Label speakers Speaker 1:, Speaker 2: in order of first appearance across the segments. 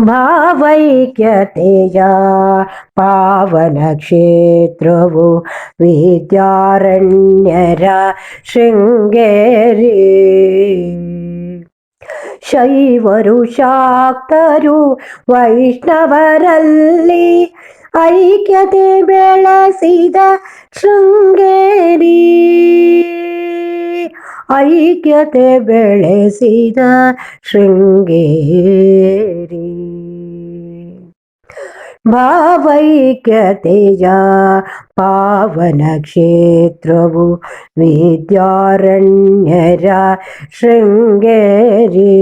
Speaker 1: ಭಾವೈಕ್ಯತೆಯ ಪಾವನ ಕ್ಷೇತ್ರವು ವಿದ್ಯಾರಣ್ಯರ ಶೃಂಗೇರಿ. ಶೈವರು ಶಾಕ್ತರು ವೈಷ್ಣವರಲ್ಲಿ ಐಕ್ಯತೆ ಬೆಳೆಸಿದ ಶೃಂಗೇರಿ. ഐക്യത്തെ വെളസിത ശൃംഗേരി. ഭാവൈക്യതേജ പാവനക്ഷേത്രവു വിദ്യാരണ്യര ശൃംഗേരി.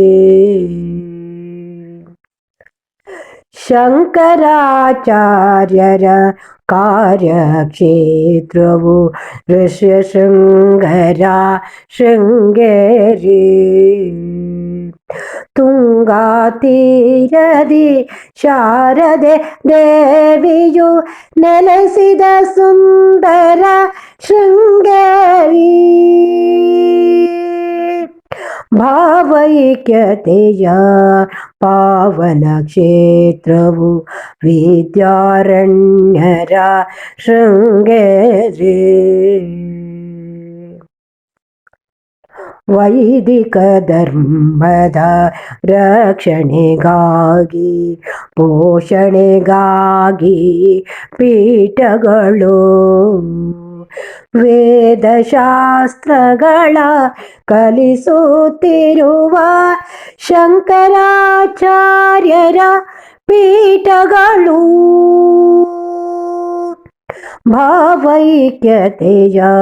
Speaker 1: ശങ്കരാചാര്യര കാര്യക്ഷേത്രവു ഋഷ്യശങ്കരാ ശൃംഗേരി. തുങ്കാതീരതി ശാരദ ദേവിയു നനസിത സുന്ദര ശൃംഗേരി. ಭಾವೈಕ್ಯತೆಯ ಪಾವನ ಕ್ಷೇತ್ರವು ವಿದ್ಯಾರಣ್ಯರ ಶೃಂಗೇರಿ ವೈದಿಕ ಧರ್ಮದ ರಕ್ಷಣೆಗಾಗಿ ಪೋಷಣೆಗಾಗಿ ಪೀಠಗಳು वेदशास्त्र कलसतिरु शङ्कराचार्यर पीठ भावैक्यतया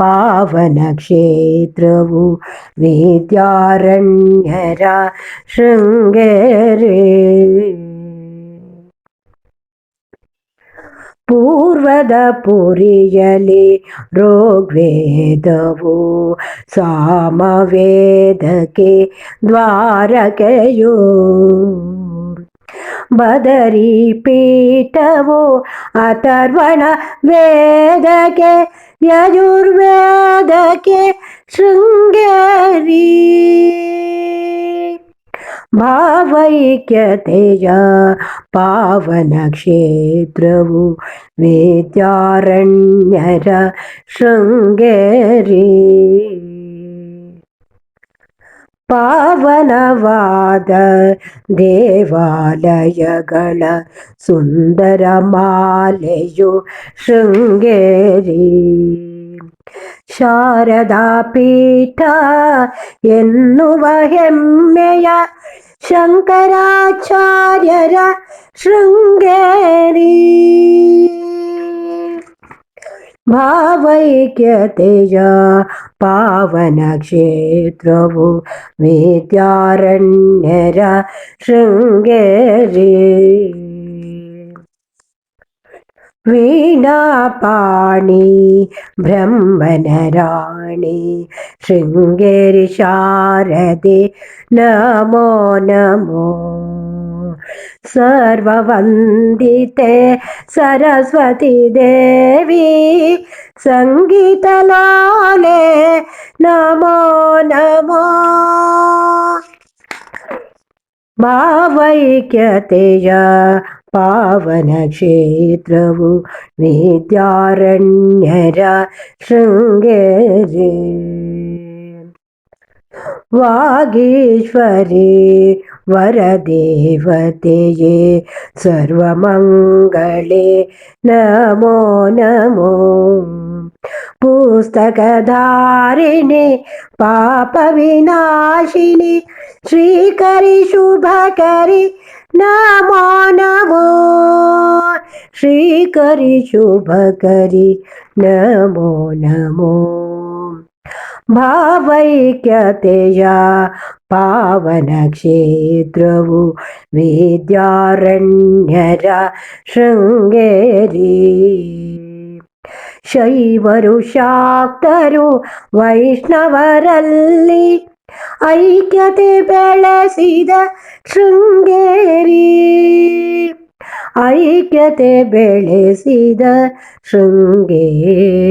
Speaker 1: पावनक्षेत्रवु विद्यारण्यर शृङ्गेरे। ಪೂರ್ವದ ಪುರಿಯಲಿ ಋಗ್ವೇದವು ಸಾಮವೇದಕ್ಕೆ ದ್ವಾರಕೆಯು ಬದರಿ ಪೀಠವು ಅಥರ್ವಣ ವೇದಕ್ಕೆ ಯಜುರ್ವೇದಕ್ಕೆ ಶೃಂಗೇರಿ ಭಾವೈಕ್ಯತೆಯ ಪಾವನ ಕ್ಷೇತ್ರವು ವೇದ್ಯಾರಣ್ಯರ ಶೃಂಗೇರಿ ಪಾವನವಾದ ದೇವಾಲಯಗಳ ಸುಂದರ ಮಾಲೆಯು ಶೃಂಗೇರಿ ശാരദാപീഠ എന്നു വഹമ്മയ ശങ്കരാചാര്യര ശൃംഗേരി. ഭാവൈക്യതയ പാവനക്ഷേത്രവു വിദ്യാരണ്യര ശൃംഗേരി. वीणापाणि ब्रह्मनराणि श्रृङ्गेरिशारदि नमो नमो। सर्ववन्दिते सरस्वती देवी सङ्गीतलाले नमो नमो। भावैक्यते पावनक्षेत्रवु विद्यारण्य शृङ्गेरे वागीश्वरे वरदेवतये सर्वमङ्गले नमो नमो। पुस्तकधारिणि पापविनाशिनि श्रीकरि शुभकरि નમો નમો શ્રી કરી શુભ કરી નમો નમો ಭಾವೈಕ್ಯತೆಯ ಪಾವನ ಕ್ಷೇತ್ರವು ವಿದ್ಯಾರಣ್ಯರ ಶೃಂಗೇರಿ ಶೈವರು ಶಾಕ್ತರು ವೈಷ್ಣವರಲ್ಲಿ ಐಕ್ಯತೆ ಬೆಳೆಸಿದ ಶೃಂಗೇರಿ ಐಕ್ಯತೆ ಬೆಳೆಸಿದ ಶೃಂಗೇರಿ